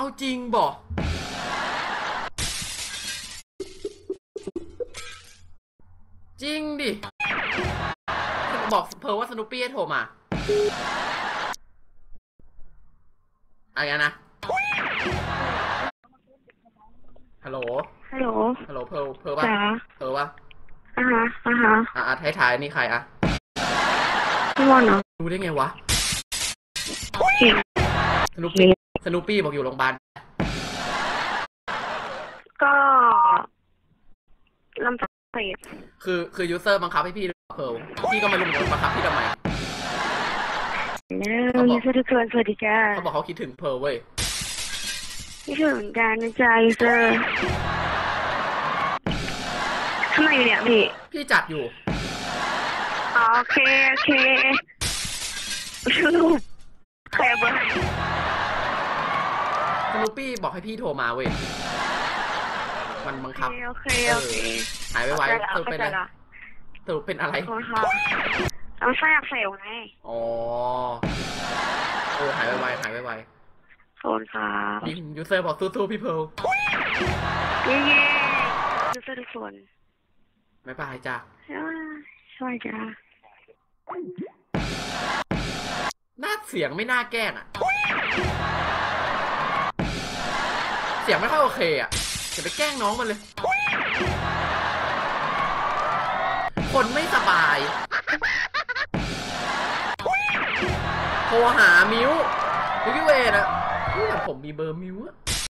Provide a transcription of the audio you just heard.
เอาจริงบอกจริงดิ บอกเพอว่าสนุปปี้ให้โทรมาอะไรกันนะ ฮัลโหล ฮัลโหล ฮัลโหลเพอเพอว่าจ๋าเพอว่าอ่าฮะอ่าฮะอะอะท้ายท้ายๆนี่ใครอะพี่มอนเหรอรู้ได้ไงวะเก่ง สนุปปี้สนุปปี้บอกอยู่โรงพยาบาลก็ลำตัดเศษคือคือยูเซอร์บังคับให้พี่เพอพี่ก็ไม่รู้เหมือนกันบังคับพี่ทำไมแล้วยูเซอร์ทุกคนสวัสดีจ้าเขาบอกเขาคิดถึงเพอเว้ยพี่ถึงเหมือนกันนะจ๊ะยูเซอร์ทำไมเนี่ยพี่พี่จัดอยู่อ๋อโอเค โอเคสรุป นุปปี้บอกให้พี่โทรมาเว้ย มันบังโอคับเคโอเคโอเคหายไปไวเข้าสรุปใจเป็นละอะไรสรุปเป็นอะไรขอโทษค่ะเอาไส้อักเสบไงอ๋อ เออหายไปไวหายไปไวโทษค่ะนี่ยูเซอร์บอกสู้ๆพี่เพร์ลเย้เย้ยูเซอร์ทุกคนบ๊ายบายจ้ะอ่าสวัสดีจ้าหน้าเสียงไม่น่าแกล้งอะเสียงไม่ค่อยโอเคอะอย่าไปแกล้งน้องมันเลย คนไม่สบาย โทรหามิวมิวพี่เวทอะอุ๊ยแต่ผมมีเบอร์มิวอะ